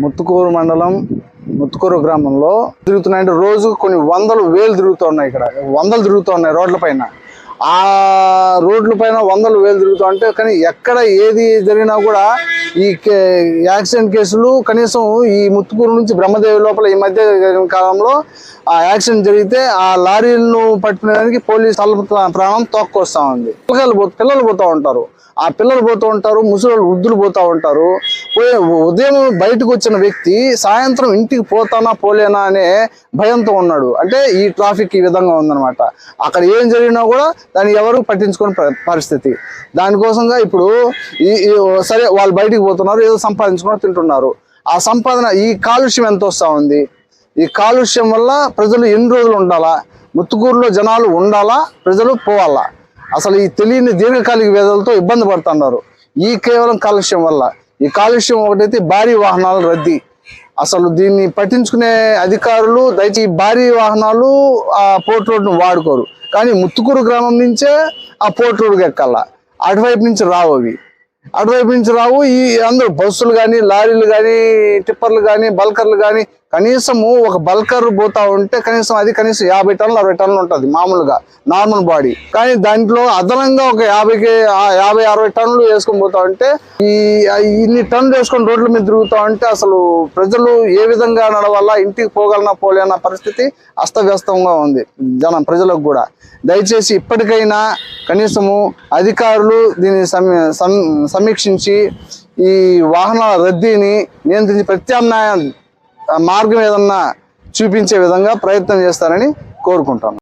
ముత్తుకూరు మండలం ముత్తుకూరు గ్రామంలో తిరుగుతున్నాయంటే రోజు కొన్ని వందలు వేలు తిరుగుతూ ఉన్నాయి ఇక్కడ. వందలు తిరుగుతూ ఉన్నాయి రోడ్ల పైన. ఆ రోడ్ల పైన వందలు వేలు తిరుగుతూ అంటే కానీ ఎక్కడ ఏది జరిగినా కూడా ఈ కే- యాక్సిడెంట్ కేసులు కనీసం ఈ ముత్తుకూరు నుంచి బ్రహ్మదేవి లోపల ఈ మధ్య కాలంలో ఆ యాక్సిడెంట్ జరిగితే ఆ లారీలను పట్టుకునేదానికి పోలీస్ తల ప్రాణం తోక్కొస్తా ఉంది. పిల్లలు పిల్లలు పోతూ ఉంటారు. ఆ పిల్లలు పోతూ ఉంటారు ముసలి వృద్ధులు పోతూ ఉంటారు. ఉదయం బయటకు వచ్చిన వ్యక్తి సాయంత్రం ఇంటికి పోతానా పోలేనా అనే భయంతో ఉన్నాడు. అంటే ఈ ట్రాఫిక్ ఈ విధంగా ఉందన్నమాట. అక్కడ ఏం జరిగినా కూడా దాన్ని ఎవరు పట్టించుకునే పరిస్థితి. దానికోసంగా ఇప్పుడు ఈ సరే వాళ్ళు బయటికి పోతున్నారు ఏదో సంపాదించుకొని తింటున్నారు. ఆ సంపాదన ఈ కాలుష్యం ఎంత వస్తూ ఉంది? ఈ కాలుష్యం వల్ల ప్రజలు ఎన్ని రోజులు ఉండాలా? ముత్తుకూరులో జనాలు ఉండాలా? ప్రజలు పోవాలా? అసలు ఈ తెలియని దీర్ఘకాలిక వేదలతో ఇబ్బంది పడుతున్నారు. ఈ కేవలం కాలుష్యం వల్ల. ఈ కాలుష్యం ఒకటైతే భారీ వాహనాల రద్దీ. అసలు దీన్ని పట్టించుకునే అధికారులు దయచేసి భారీ వాహనాలు ఆ పోర్ట్ రోడ్ను వాడుకోరు. కానీ ముత్తుకూరు గ్రామం నుంచే ఆ పోర్ట్ రోడ్కి ఎక్కాల. అటువైపు నుంచి రావు అవి. అటువైపు నుంచి రావు ఈ అందరూ బస్సులు కానీ లారీలు కానీ టిప్పర్లు కానీ బల్కర్లు కానీ కనీసము ఒక బల్కర్ పోతా ఉంటే కనీసం అది కనీసం యాభై టన్నులు అరవై టన్నులు ఉంటుంది మామూలుగా నార్మల్ బాడీ. కానీ దాంట్లో అదనంగా ఒక యాభైకి యాభై అరవై టన్నులు వేసుకొని పోతా ఉంటే ఈ ఇన్ని టన్నులు వేసుకొని రోడ్ల మీద తిరుగుతా ఉంటే అసలు ప్రజలు ఏ విధంగా నడవాలా ఇంటికి పోగలనా పోలేనా పరిస్థితి అస్తవ్యస్తంగా ఉంది జనం ప్రజలకు కూడా. దయచేసి ఇప్పటికైనా కనీసము అధికారులు దీన్ని సం- సమీక్షించి ఈ వాహనాల రద్దీని నియంత్రించి ప్రత్యామ్నాయం మార్గం ఏదన్నా చూపించే విధంగా ప్రయత్నం చేస్తారని కోరుకుంటాను